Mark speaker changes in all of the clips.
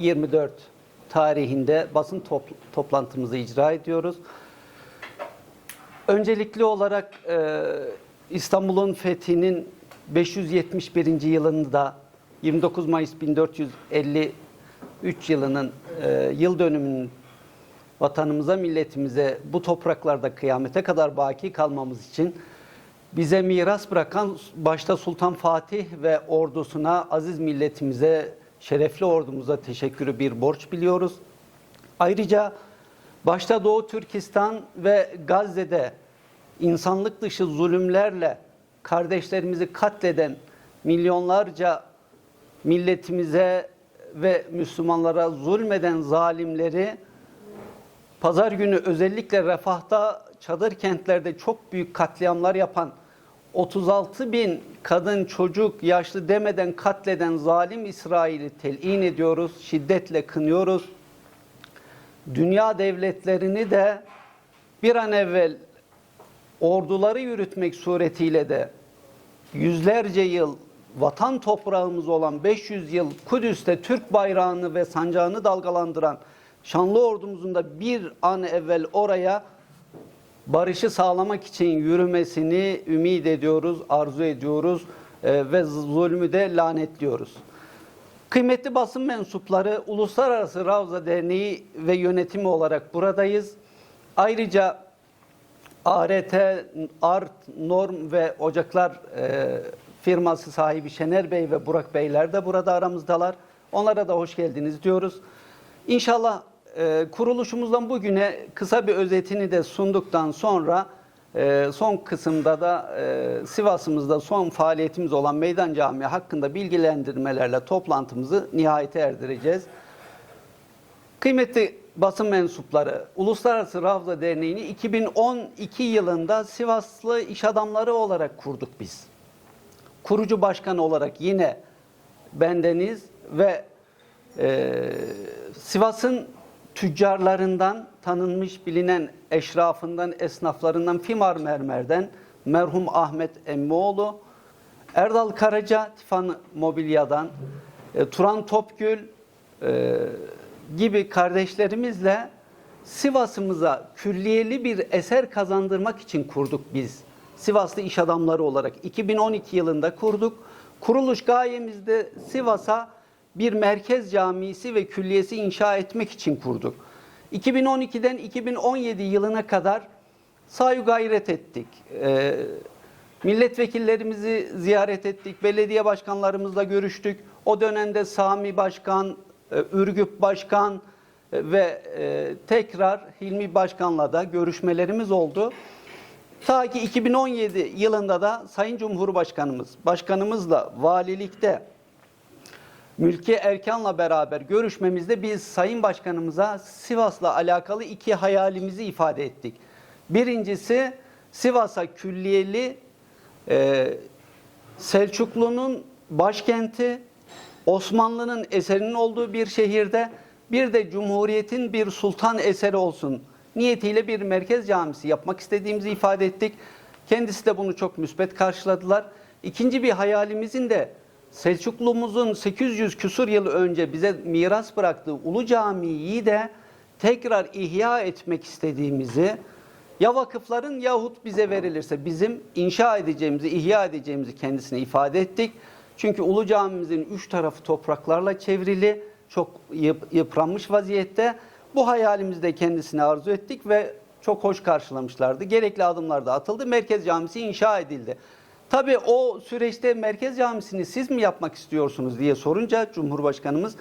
Speaker 1: 24 tarihinde basın top- toplantımızı icra ediyoruz. Öncelikli olarak e, İstanbul'un fethinin 571. yılında 29 Mayıs 1453 yılının e, yıl dönümünün vatanımıza, milletimize bu topraklarda kıyamete kadar baki kalmamız için bize miras bırakan başta Sultan Fatih ve ordusuna, aziz milletimize, şerefli ordumuza teşekkürü bir borç biliyoruz. Ayrıca başta Doğu Türkistan ve Gazze'de insanlık dışı zulümlerle kardeşlerimizi katleden milyonlarca milletimize ve Müslümanlara zulmeden zalimleri Pazar günü özellikle refahta çadır kentlerde çok büyük katliamlar yapan 36 bin kadın, çocuk, yaşlı demeden katleden zalim İsrail'i telin ediyoruz, şiddetle kınıyoruz. Dünya devletlerini de bir an evvel orduları yürütmek suretiyle de yüzlerce yıl vatan toprağımız olan 500 yıl Kudüs'te Türk bayrağını ve sancağını dalgalandıran şanlı ordumuzun da bir an evvel oraya barışı sağlamak için yürümesini ümit ediyoruz, arzu ediyoruz e, ve zulmü de lanetliyoruz. Kıymetli basın mensupları Uluslararası Ravza Derneği ve yönetimi olarak buradayız. Ayrıca ART, ART, Norm ve Ocaklar e, firması sahibi Şener Bey ve Burak Beyler de burada aramızdalar. Onlara da hoş geldiniz diyoruz. İnşallah e, kuruluşumuzdan bugüne kısa bir özetini de sunduktan sonra e, son kısımda da e, Sivas'ımızda son faaliyetimiz olan Meydan Camii hakkında bilgilendirmelerle toplantımızı nihayete erdireceğiz. Kıymetli basın mensupları, Uluslararası Ravza Derneği'ni 2012 yılında Sivaslı iş adamları olarak kurduk biz. Kurucu başkan olarak yine bendeniz ve e, Sivas'ın tüccarlarından, tanınmış bilinen eşrafından, esnaflarından, Fimar Mermer'den merhum Ahmet Emmioğlu, Erdal Karaca, Tifan Mobilya'dan, e, Turan Topgül e, gibi kardeşlerimizle Sivas'ımıza külliyeli bir eser kazandırmak için kurduk biz. Sivaslı iş adamları olarak 2012 yılında kurduk. Kuruluş gayemiz de Sivas'a bir merkez camisi ve külliyesi inşa etmek için kurduk. 2012'den 2017 yılına kadar sayu gayret ettik. Ee, milletvekillerimizi ziyaret ettik, belediye başkanlarımızla görüştük. O dönemde Sami Başkan, e, Ürgüp Başkan e, ve e, tekrar Hilmi Başkan'la da görüşmelerimiz oldu. Ta ki 2017 yılında da Sayın Cumhurbaşkanımız, başkanımızla valilikte Mülki Erkan'la beraber görüşmemizde biz Sayın Başkanımıza Sivas'la alakalı iki hayalimizi ifade ettik. Birincisi Sivas'a külliyeli e, Selçuklu'nun başkenti, Osmanlı'nın eserinin olduğu bir şehirde bir de Cumhuriyet'in bir sultan eseri olsun niyetiyle bir merkez camisi yapmak istediğimizi ifade ettik. Kendisi de bunu çok müsbet karşıladılar. İkinci bir hayalimizin de Selçuklumuzun 800 küsur yıl önce bize miras bıraktığı Ulu Camii'yi de tekrar ihya etmek istediğimizi ya vakıfların yahut bize verilirse bizim inşa edeceğimizi, ihya edeceğimizi kendisine ifade ettik. Çünkü Ulu Camimizin üç tarafı topraklarla çevrili, çok yıp- yıpranmış vaziyette. Bu hayalimizi de kendisine arzu ettik ve çok hoş karşılamışlardı. Gerekli adımlar da atıldı. Merkez Camisi inşa edildi. Tabii o süreçte Merkez Camisi'ni siz mi yapmak istiyorsunuz diye sorunca Cumhurbaşkanımız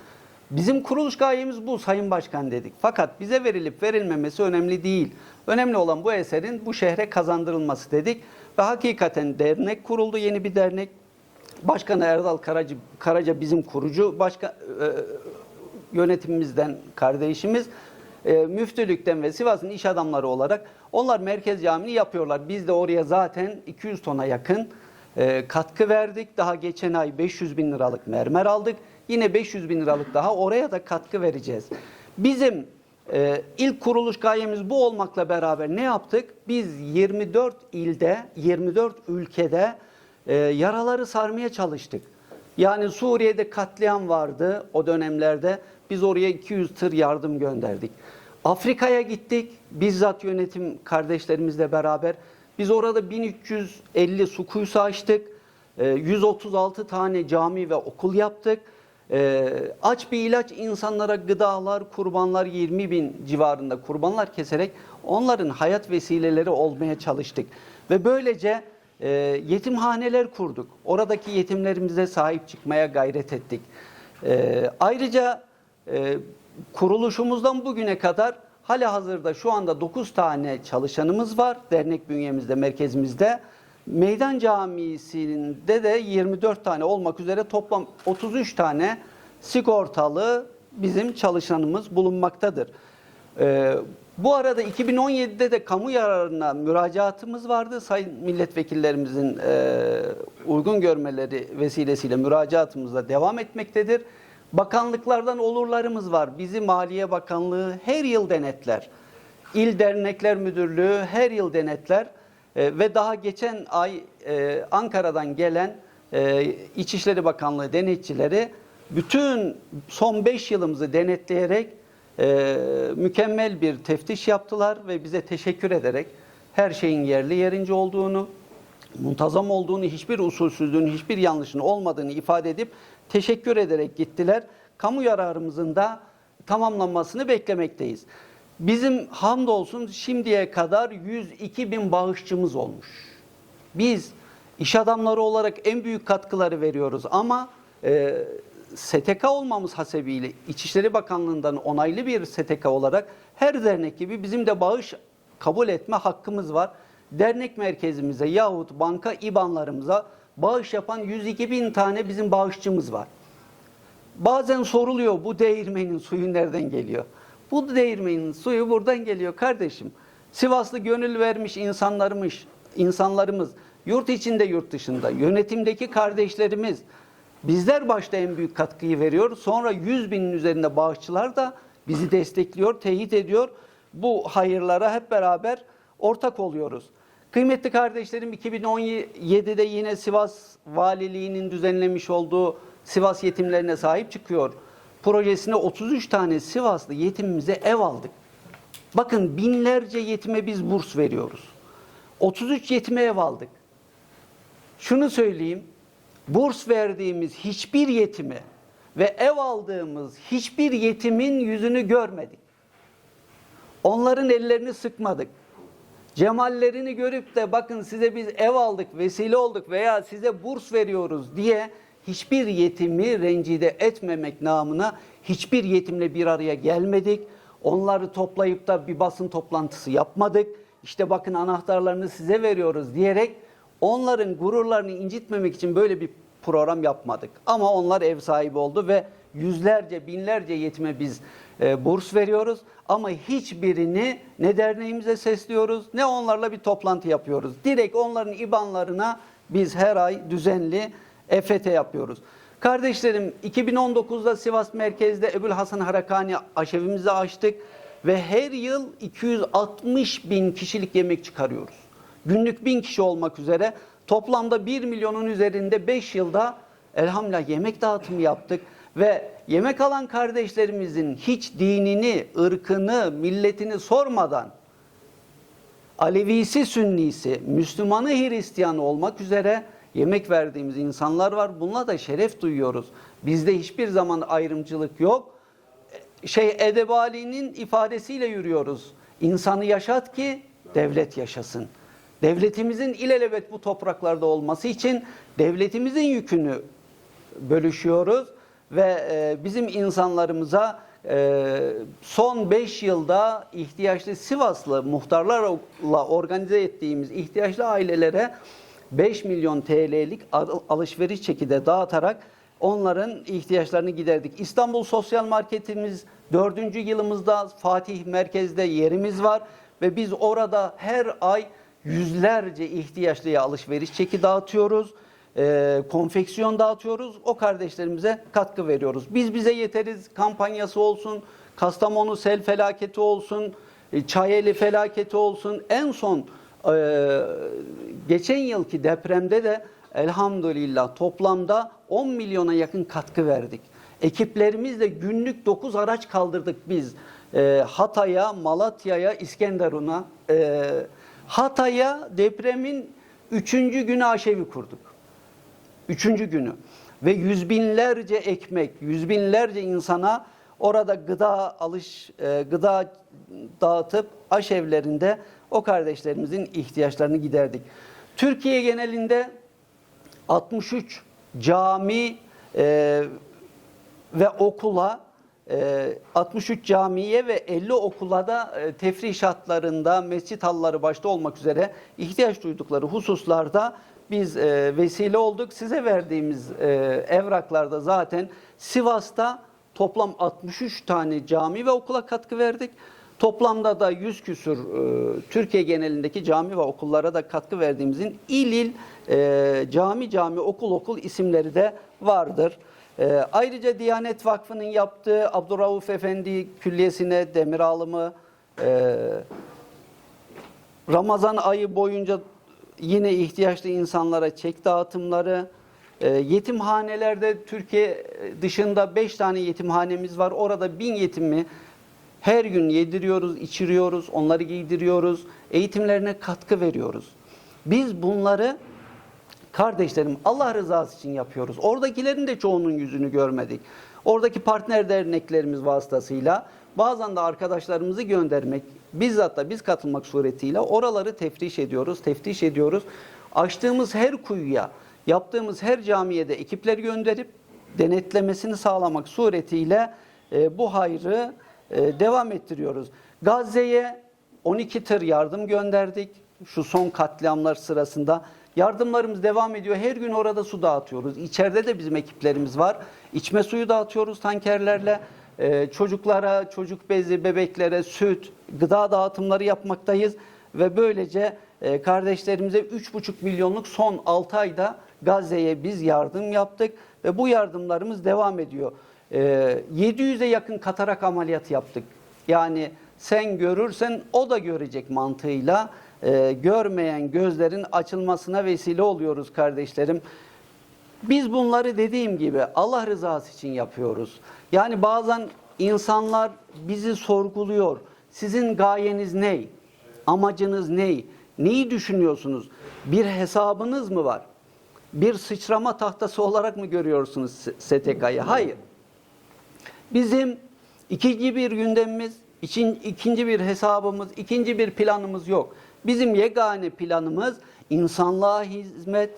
Speaker 1: bizim kuruluş gayemiz bu Sayın Başkan dedik. Fakat bize verilip verilmemesi önemli değil. Önemli olan bu eserin bu şehre kazandırılması dedik. Ve hakikaten dernek kuruldu yeni bir dernek. Başkanı Erdal Karaca, Karaca bizim kurucu başka e, yönetimimizden kardeşimiz. E, müftülükten ve Sivas'ın iş adamları olarak onlar merkez camini yapıyorlar. Biz de oraya zaten 200 tona yakın e, katkı verdik. Daha geçen ay 500 bin liralık mermer aldık. Yine 500 bin liralık daha oraya da katkı vereceğiz. Bizim e, ilk kuruluş gayemiz bu olmakla beraber ne yaptık? Biz 24 ilde, 24 ülkede e, yaraları sarmaya çalıştık. Yani Suriye'de katliam vardı o dönemlerde. Biz oraya 200 tır yardım gönderdik. Afrika'ya gittik. Bizzat yönetim kardeşlerimizle beraber. Biz orada 1350 su kuyusu açtık. Ee, 136 tane cami ve okul yaptık. Ee, aç bir ilaç insanlara gıdalar, kurbanlar 20 bin civarında kurbanlar keserek onların hayat vesileleri olmaya çalıştık. Ve böylece e, yetimhaneler kurduk. Oradaki yetimlerimize sahip çıkmaya gayret ettik. Ee, ayrıca e, kuruluşumuzdan bugüne kadar hala hazırda şu anda 9 tane çalışanımız var dernek bünyemizde, merkezimizde. Meydan Camisi'nde de 24 tane olmak üzere toplam 33 tane sigortalı bizim çalışanımız bulunmaktadır. Ee, bu arada 2017'de de kamu yararına müracaatımız vardı. Sayın milletvekillerimizin e, uygun görmeleri vesilesiyle müracaatımızda devam etmektedir. Bakanlıklardan olurlarımız var. Bizi Maliye Bakanlığı her yıl denetler. İl Dernekler Müdürlüğü her yıl denetler. E, ve daha geçen ay e, Ankara'dan gelen e, İçişleri Bakanlığı denetçileri bütün son 5 yılımızı denetleyerek e, mükemmel bir teftiş yaptılar ve bize teşekkür ederek her şeyin yerli yerince olduğunu, muntazam olduğunu, hiçbir usulsüzlüğün, hiçbir yanlışın olmadığını ifade edip teşekkür ederek gittiler. Kamu yararımızın da tamamlanmasını beklemekteyiz. Bizim hamdolsun şimdiye kadar 102 bin bağışçımız olmuş. Biz iş adamları olarak en büyük katkıları veriyoruz ama e, STK olmamız hasebiyle İçişleri Bakanlığı'ndan onaylı bir STK olarak her dernek gibi bizim de bağış kabul etme hakkımız var. Dernek merkezimize yahut banka IBAN'larımıza bağış yapan 102 bin tane bizim bağışçımız var. Bazen soruluyor bu değirmenin suyu nereden geliyor? Bu değirmenin suyu buradan geliyor kardeşim. Sivaslı gönül vermiş insanlarımız, insanlarımız yurt içinde yurt dışında yönetimdeki kardeşlerimiz bizler başta en büyük katkıyı veriyor. Sonra 100 binin üzerinde bağışçılar da bizi destekliyor, teyit ediyor. Bu hayırlara hep beraber ortak oluyoruz. Kıymetli kardeşlerim 2017'de yine Sivas Valiliği'nin düzenlemiş olduğu Sivas yetimlerine sahip çıkıyor. Projesine 33 tane Sivaslı yetimimize ev aldık. Bakın binlerce yetime biz burs veriyoruz. 33 yetime ev aldık. Şunu söyleyeyim. Burs verdiğimiz hiçbir yetime ve ev aldığımız hiçbir yetimin yüzünü görmedik. Onların ellerini sıkmadık. Cemallerini görüp de bakın size biz ev aldık, vesile olduk veya size burs veriyoruz diye hiçbir yetimi rencide etmemek namına hiçbir yetimle bir araya gelmedik. Onları toplayıp da bir basın toplantısı yapmadık. İşte bakın anahtarlarını size veriyoruz diyerek onların gururlarını incitmemek için böyle bir program yapmadık. Ama onlar ev sahibi oldu ve yüzlerce, binlerce yetime biz e, burs veriyoruz. Ama hiçbirini ne derneğimize sesliyoruz ne onlarla bir toplantı yapıyoruz. Direkt onların IBAN'larına biz her ay düzenli EFT yapıyoruz. Kardeşlerim 2019'da Sivas merkezde Ebul Hasan Harakani aşevimizi açtık ve her yıl 260 bin kişilik yemek çıkarıyoruz. Günlük bin kişi olmak üzere toplamda 1 milyonun üzerinde 5 yılda elhamdülillah yemek dağıtımı yaptık ve yemek alan kardeşlerimizin hiç dinini, ırkını, milletini sormadan Alevisi, Sünnisi, Müslümanı, Hristiyanı olmak üzere yemek verdiğimiz insanlar var. Bununla da şeref duyuyoruz. Bizde hiçbir zaman ayrımcılık yok. Şey Edebali'nin ifadesiyle yürüyoruz. İnsanı yaşat ki devlet yaşasın. Devletimizin ilelebet bu topraklarda olması için devletimizin yükünü bölüşüyoruz ve e, bizim insanlarımıza e, son 5 yılda ihtiyaçlı Sivaslı muhtarlarla organize ettiğimiz ihtiyaçlı ailelere 5 milyon TL'lik al- alışveriş çeki de dağıtarak onların ihtiyaçlarını giderdik. İstanbul Sosyal Marketimiz 4. yılımızda Fatih Merkez'de yerimiz var ve biz orada her ay yüzlerce ihtiyaçlıya alışveriş çeki dağıtıyoruz. Ee, konfeksiyon dağıtıyoruz. O kardeşlerimize katkı veriyoruz. Biz bize yeteriz kampanyası olsun, Kastamonu sel felaketi olsun, e, Çayeli felaketi olsun. En son e, geçen yılki depremde de elhamdülillah toplamda 10 milyona yakın katkı verdik. Ekiplerimizle günlük 9 araç kaldırdık biz. Ee, Hatay'a, Malatya'ya, İskenderun'a. Ee, Hatay'a depremin 3. günü aşevi kurduk. Üçüncü günü. Ve yüz binlerce ekmek, yüz binlerce insana orada gıda alış, e, gıda dağıtıp aşevlerinde o kardeşlerimizin ihtiyaçlarını giderdik. Türkiye genelinde 63 cami e, ve okula e, 63 camiye ve 50 okula da e, tefrişatlarında mescit halları başta olmak üzere ihtiyaç duydukları hususlarda biz e, vesile olduk. Size verdiğimiz e, evraklarda zaten Sivas'ta toplam 63 tane cami ve okula katkı verdik. Toplamda da 100 küsür e, Türkiye genelindeki cami ve okullara da katkı verdiğimizin il il e, cami cami okul okul isimleri de vardır. E, ayrıca Diyanet Vakfı'nın yaptığı Abdurrauf Efendi Külliyesi'ne demir alımı, e, Ramazan ayı boyunca yine ihtiyaçlı insanlara çek dağıtımları, e, yetimhanelerde Türkiye dışında 5 tane yetimhanemiz var. Orada bin yetimi her gün yediriyoruz, içiriyoruz, onları giydiriyoruz, eğitimlerine katkı veriyoruz. Biz bunları kardeşlerim Allah rızası için yapıyoruz. Oradakilerin de çoğunun yüzünü görmedik. Oradaki partner derneklerimiz vasıtasıyla bazen de arkadaşlarımızı göndermek, bizzat da biz katılmak suretiyle oraları teftiş ediyoruz, teftiş ediyoruz. Açtığımız her kuyuya, yaptığımız her camiye de ekipler gönderip denetlemesini sağlamak suretiyle e, bu hayrı e, devam ettiriyoruz. Gazze'ye 12 tır yardım gönderdik. Şu son katliamlar sırasında yardımlarımız devam ediyor. Her gün orada su dağıtıyoruz. İçeride de bizim ekiplerimiz var. İçme suyu dağıtıyoruz tankerlerle. E, çocuklara, çocuk bezi, bebeklere süt, gıda dağıtımları yapmaktayız. Ve böylece e, kardeşlerimize 3,5 milyonluk son 6 ayda Gazze'ye biz yardım yaptık. Ve bu yardımlarımız devam ediyor. E, 700'e yakın katarak ameliyat yaptık. Yani sen görürsen o da görecek mantığıyla e, görmeyen gözlerin açılmasına vesile oluyoruz kardeşlerim. Biz bunları dediğim gibi Allah rızası için yapıyoruz. Yani bazen insanlar bizi sorguluyor. Sizin gayeniz ne? Amacınız ne? Neyi düşünüyorsunuz? Bir hesabınız mı var? Bir sıçrama tahtası olarak mı görüyorsunuz STK'yı? Hayır. Bizim ikinci bir gündemimiz, için, ikinci bir hesabımız, ikinci bir planımız yok. Bizim yegane planımız insanlığa hizmet,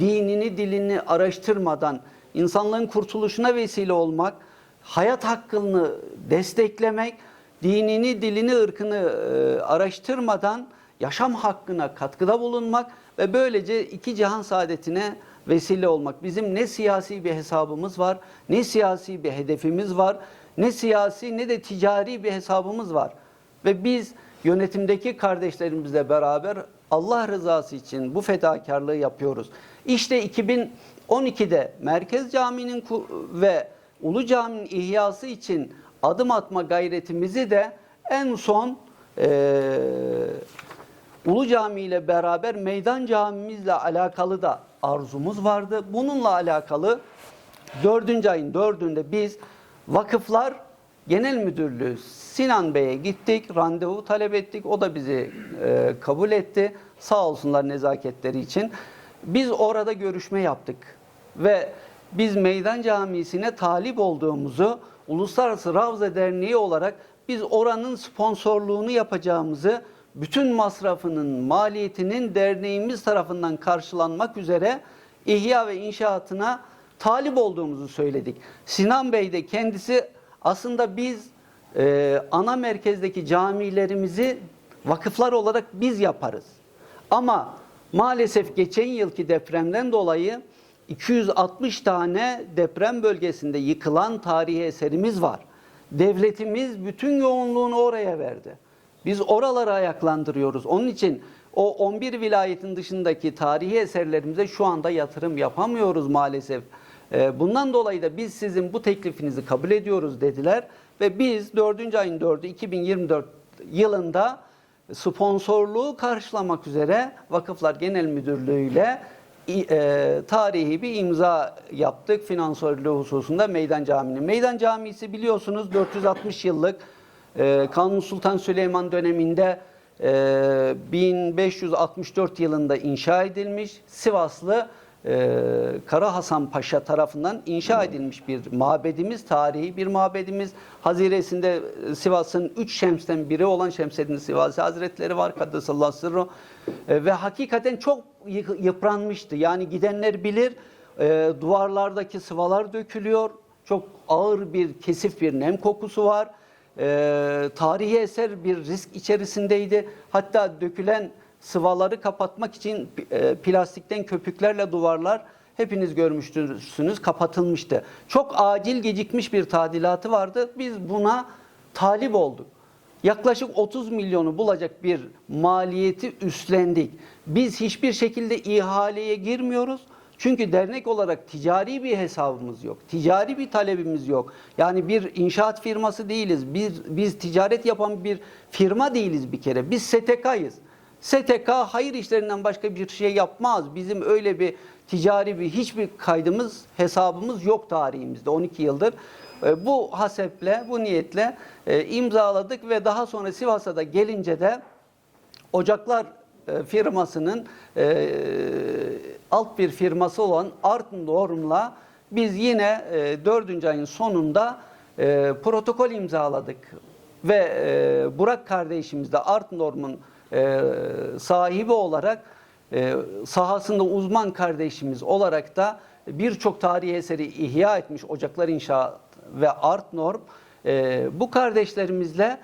Speaker 1: dinini, dilini araştırmadan insanlığın kurtuluşuna vesile olmak, hayat hakkını desteklemek, dinini, dilini, ırkını e, araştırmadan yaşam hakkına katkıda bulunmak ve böylece iki cihan saadetine vesile olmak. Bizim ne siyasi bir hesabımız var, ne siyasi bir hedefimiz var, ne siyasi ne de ticari bir hesabımız var. Ve biz yönetimdeki kardeşlerimizle beraber Allah rızası için bu fedakarlığı yapıyoruz. İşte 2012'de Merkez Camii'nin ve Ulu Cami'nin ihyası için adım atma gayretimizi de en son e, Ulu Cami ile beraber Meydan Camimizle alakalı da arzumuz vardı. Bununla alakalı 4. ayın 4'ünde biz Vakıflar Genel Müdürlüğü Sinan Bey'e gittik, randevu talep ettik. O da bizi e, kabul etti. Sağ olsunlar nezaketleri için. Biz orada görüşme yaptık ve biz Meydan Camisi'ne talip olduğumuzu Uluslararası Ravza Derneği olarak biz oranın sponsorluğunu yapacağımızı bütün masrafının, maliyetinin derneğimiz tarafından karşılanmak üzere ihya ve inşaatına talip olduğumuzu söyledik. Sinan Bey de kendisi aslında biz e, ana merkezdeki camilerimizi vakıflar olarak biz yaparız. Ama maalesef geçen yılki depremden dolayı 260 tane deprem bölgesinde yıkılan tarihi eserimiz var. Devletimiz bütün yoğunluğunu oraya verdi. Biz oraları ayaklandırıyoruz. Onun için o 11 vilayetin dışındaki tarihi eserlerimize şu anda yatırım yapamıyoruz maalesef. Ee, bundan dolayı da biz sizin bu teklifinizi kabul ediyoruz dediler ve biz 4. ayın 4'ü 2024 yılında sponsorluğu karşılamak üzere Vakıflar Genel Müdürlüğü ile e, tarihi bir imza yaptık finansörlüğü hususunda Meydan Camii'nin. Meydan Camisi biliyorsunuz 460 yıllık e, Kanuni Sultan Süleyman döneminde e, 1564 yılında inşa edilmiş Sivaslı e, Kara Hasan Paşa tarafından inşa edilmiş bir mabedimiz, tarihi bir mabedimiz. Haziresinde e, Sivas'ın üç şemsten biri olan Şemseddin Sivasi Hazretleri var. Kaddesallahu sırru. E, ve hakikaten çok yıpranmıştı. Yani gidenler bilir e, duvarlardaki sıvalar dökülüyor. Çok ağır bir kesif bir nem kokusu var. E, tarihi eser bir risk içerisindeydi. Hatta dökülen sıvaları kapatmak için e, plastikten köpüklerle duvarlar hepiniz görmüşsünüz kapatılmıştı. Çok acil gecikmiş bir tadilatı vardı. Biz buna talip olduk. Yaklaşık 30 milyonu bulacak bir maliyeti üstlendik. Biz hiçbir şekilde ihaleye girmiyoruz. Çünkü dernek olarak ticari bir hesabımız yok. Ticari bir talebimiz yok. Yani bir inşaat firması değiliz. Biz, biz ticaret yapan bir firma değiliz bir kere. Biz STK'yız. STK hayır işlerinden başka bir şey yapmaz. Bizim öyle bir ticari bir hiçbir kaydımız, hesabımız yok tarihimizde 12 yıldır. E, Bu haseple, bu niyetle e, imzaladık ve daha sonra Sivas'a da gelince de Ocaklar e, firmasının alt bir firması olan Art Norm'la biz yine e, 4. ayın sonunda protokol imzaladık. Ve Burak kardeşimiz de Art Norm'un e, sahibi olarak e, sahasında uzman kardeşimiz olarak da birçok tarihi eseri ihya etmiş Ocaklar İnşaat ve Art Norm e, bu kardeşlerimizle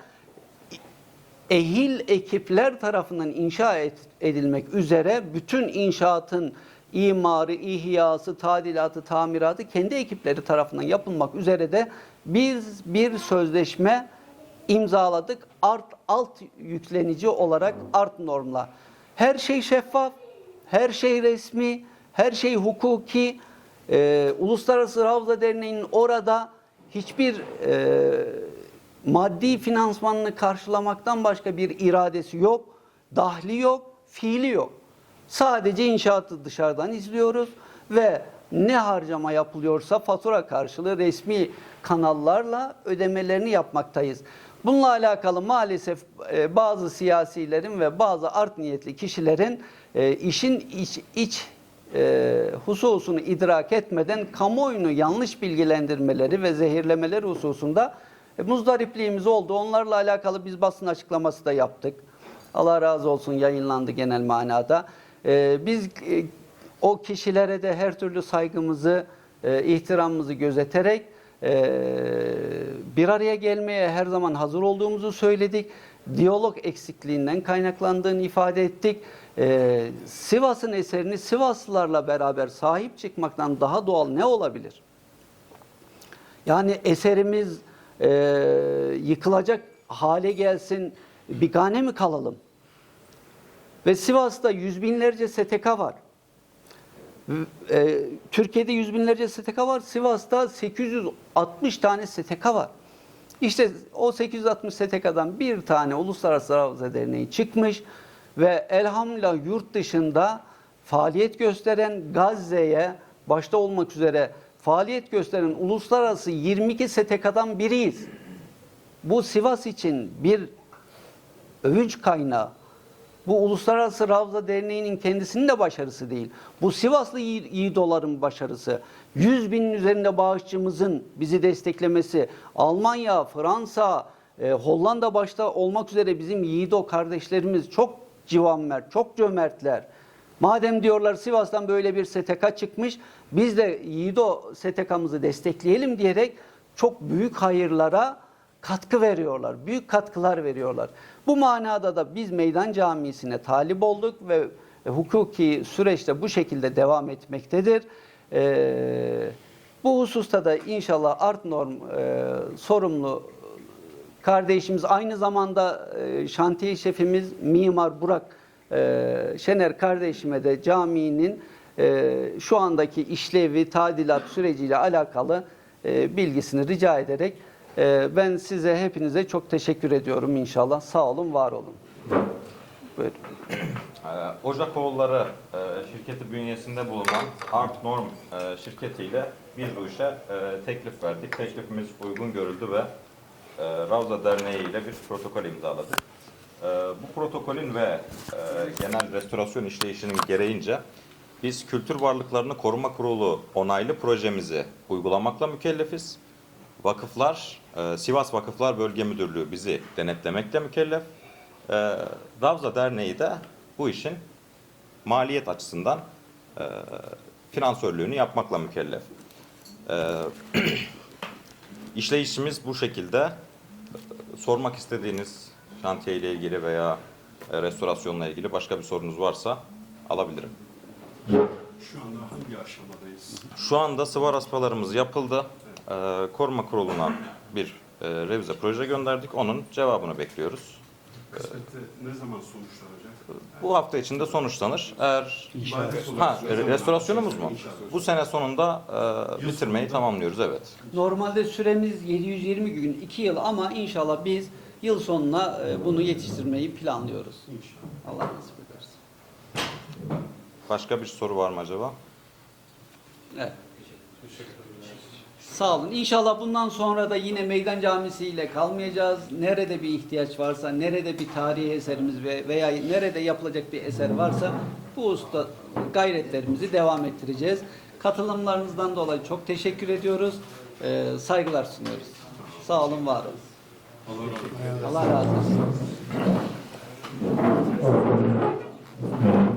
Speaker 1: ehil ekipler tarafından inşa et- edilmek üzere bütün inşaatın imarı, ihyası, tadilatı, tamiratı kendi ekipleri tarafından yapılmak üzere de biz bir sözleşme imzaladık. Art alt yüklenici olarak art normla. Her şey şeffaf, her şey resmi, her şey hukuki. Ee, Uluslararası Ravza Derneği'nin orada hiçbir e, maddi finansmanını karşılamaktan başka bir iradesi yok, dahli yok, fiili yok. Sadece inşaatı dışarıdan izliyoruz ve ne harcama yapılıyorsa fatura karşılığı resmi kanallarla ödemelerini yapmaktayız. Bununla alakalı maalesef e, bazı siyasilerin ve bazı art niyetli kişilerin e, işin iç, iç e, hususunu idrak etmeden kamuoyunu yanlış bilgilendirmeleri ve zehirlemeleri hususunda muzdaripliğimiz oldu. Onlarla alakalı biz basın açıklaması da yaptık. Allah razı olsun yayınlandı genel manada. Biz o kişilere de her türlü saygımızı, ihtiramımızı gözeterek bir araya gelmeye her zaman hazır olduğumuzu söyledik. Diyalog eksikliğinden kaynaklandığını ifade ettik. E, Sivas'ın eserini Sivaslılarla beraber sahip çıkmaktan daha doğal ne olabilir? Yani eserimiz e, yıkılacak hale gelsin, bigane mi kalalım? Ve Sivas'ta yüz binlerce STK var. E, Türkiye'de yüz binlerce STK var. Sivas'ta 860 tane STK var. İşte o 860 STK'dan bir tane Uluslararası Ravza Derneği çıkmış ve elhamdülillah yurt dışında faaliyet gösteren Gazze'ye başta olmak üzere faaliyet gösteren uluslararası 22 STK'dan biriyiz. Bu Sivas için bir övünç kaynağı. Bu Uluslararası Ravza Derneği'nin kendisinin de başarısı değil. Bu Sivaslı iyi, iyi doların başarısı. 100 binin üzerinde bağışçımızın bizi desteklemesi. Almanya, Fransa, e, Hollanda başta olmak üzere bizim Yiğido kardeşlerimiz çok civanmer, çok cömertler. Madem diyorlar Sivas'tan böyle bir STK çıkmış, biz de Yiğido STK'mızı destekleyelim diyerek çok büyük hayırlara katkı veriyorlar. Büyük katkılar veriyorlar. Bu manada da biz Meydan Camisi'ne talip olduk ve hukuki süreçte bu şekilde devam etmektedir. Ee, bu hususta da inşallah Art Norm e, sorumlu kardeşimiz aynı zamanda e, şantiye şefimiz Mimar Burak e, Şener kardeşime de caminin e, şu andaki işlevi, tadilat süreciyle alakalı e, bilgisini rica ederek e, ben size hepinize çok teşekkür ediyorum inşallah. Sağ olun, var olun. Buyurun.
Speaker 2: Ee, Ocakoğulları e, şirketi bünyesinde bulunan Art Norm e, şirketiyle biz bu işe e, teklif verdik. Teklifimiz uygun görüldü ve Ravza Derneği ile bir protokol imzaladık. Bu protokolün ve genel restorasyon işleyişinin gereğince biz Kültür Varlıklarını Koruma Kurulu onaylı projemizi uygulamakla mükellefiz. Vakıflar, e, Sivas Vakıflar Bölge Müdürlüğü bizi denetlemekle mükellef. E, Ravza Derneği de bu işin maliyet açısından e, finansörlüğünü yapmakla mükellef. E, işleyişimiz bu şekilde. Sormak istediğiniz şantiye ile ilgili veya e, restorasyonla ilgili başka bir sorunuz varsa alabilirim.
Speaker 3: Şu anda hangi aşamadayız?
Speaker 2: Şu anda sıvar aspalarımız yapıldı. E, koruma kuruluna bir e, revize proje gönderdik. Onun cevabını bekliyoruz.
Speaker 3: Kısmette ne zaman sonuçlanacak?
Speaker 2: Bu hafta içinde sonuçlanır. Eğer
Speaker 3: İnşallah.
Speaker 2: ha restorasyonumuz mu? Bu sene sonunda e, bitirmeyi tamamlıyoruz evet.
Speaker 1: Normalde süremiz 720 gün, 2 yıl ama inşallah biz yıl sonuna e, bunu yetiştirmeyi planlıyoruz.
Speaker 3: İnşallah.
Speaker 1: Allah nasip ederse.
Speaker 2: Başka bir soru var mı acaba?
Speaker 1: Evet. Sağ olun. İnşallah bundan sonra da yine Meydan Camisi ile kalmayacağız. Nerede bir ihtiyaç varsa, nerede bir tarihi eserimiz ve veya nerede yapılacak bir eser varsa bu usta gayretlerimizi devam ettireceğiz. Katılımlarınızdan dolayı çok teşekkür ediyoruz. Ee, saygılar sunuyoruz. Sağ olun, var olun.
Speaker 3: Allah razı olsun.
Speaker 1: Allah razı olsun.